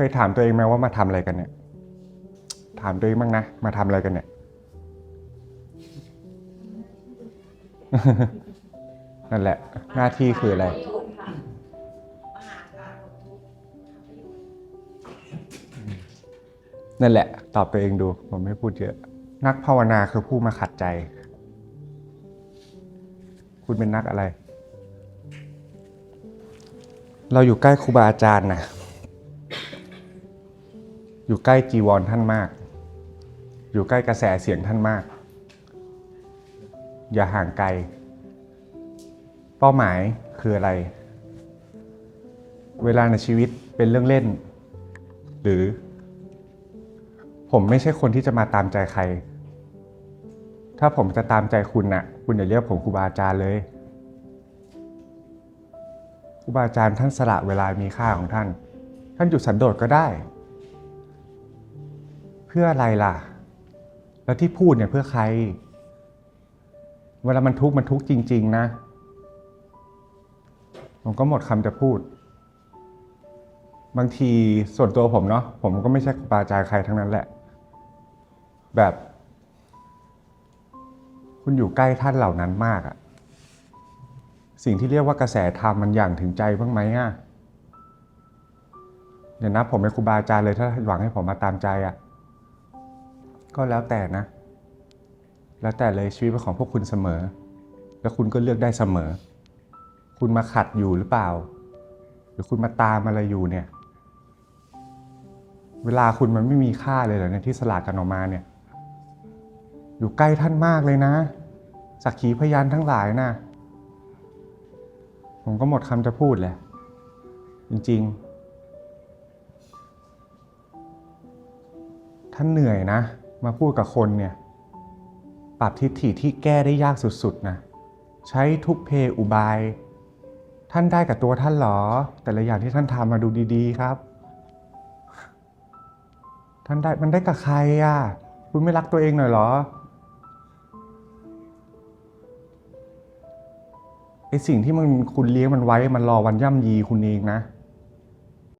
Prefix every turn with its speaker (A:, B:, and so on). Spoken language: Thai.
A: เคยถามตัวเองไหมว่ามาทำอะไรกันเนี่ย ถามตัวเองบ้างนะ มาทำอะไรกันเนี่ย นั่นแหละ หน้าที่คืออะไร นั่นแหละ ตอบตัวเองดู ผมไม่พูดเยอะ นักภาวนาคือผู้มาขัดใจ คุณเป็นนักอะไร เราอยู่ใกล้ครูบาอาจารย์นะ อยู่ใกล้จีวรท่านมาก อยู่ใกล้กระแสเสียงท่านมาก อย่าห่างไกล เป้าหมายคืออะไร เวลาในชีวิตเป็นเรื่องเล่น หรือ ผมไม่ใช่คนที่จะมาตามใจใคร ถ้าผมจะตามใจคุณนะ่ะ คุณอย่าเรียกผมครูบาอาจารย์เลยครูบาอาจารย์ท่านสละเวลามีค่าของท่าน ท่านอยู่สันโดษก็ได้ พื่ออะไรล่ะ แล้วที่พูดเนี่ยเพื่อใคร เวลามันทุกข์มันทุกข์จริง ๆ นะ ผมก็หมดคำจะพูด บางทีส่วนตัวผมเนาะผมก็ไม่ใช่ครูบาอาจารย์ใครทั้งนั้นแหละ แบบ คุณอยู่ใกล้ท่านเหล่านั้นมากอะสิ่งที่เรียกว่ากระแสธรรมมันอย่างถึงใจบ้างไหมอะเดี๋ยวนะผมเป็นครูบาอาจารย์เลยถ้าหวังให้ผมมาตามใจอะ ก็แล้วแต่นะ แล้วแต่เลยชีวิตเป็นของพวกคุณเสมอ แล้วคุณก็เลือกได้เสมอ คุณมาขัดอยู่หรือเปล่า หรือคุณมาตามอะไรอยู่เนี่ย เวลาคุณมันไม่มีค่าเลยเหรอเนี่ยที่สลากกันออกมาเนี่ย อยู่ใกล้ท่านมากเลยนะ สักขีพยานทั้งหลายนะ ผมก็หมดคำจะพูดแหละ จริง ๆ ท่านเหนื่อยนะ มาพูดกับคนเนี่ยปรับทิฏฐิที่แก้ได้ยากสุดๆนะใช้ทุกเพอุบาย ท่านได้กับตัวท่านเหรอ แต่ละอย่างที่ท่านทำมาดูดีๆครับ ท่านได้มันได้กับใครอะคุณไม่รักตัวเองหน่อยเหรอไอสิ่งที่มันคุณเลี้ยงมันไว้มันรอวันย่ำยีคุณเองนะ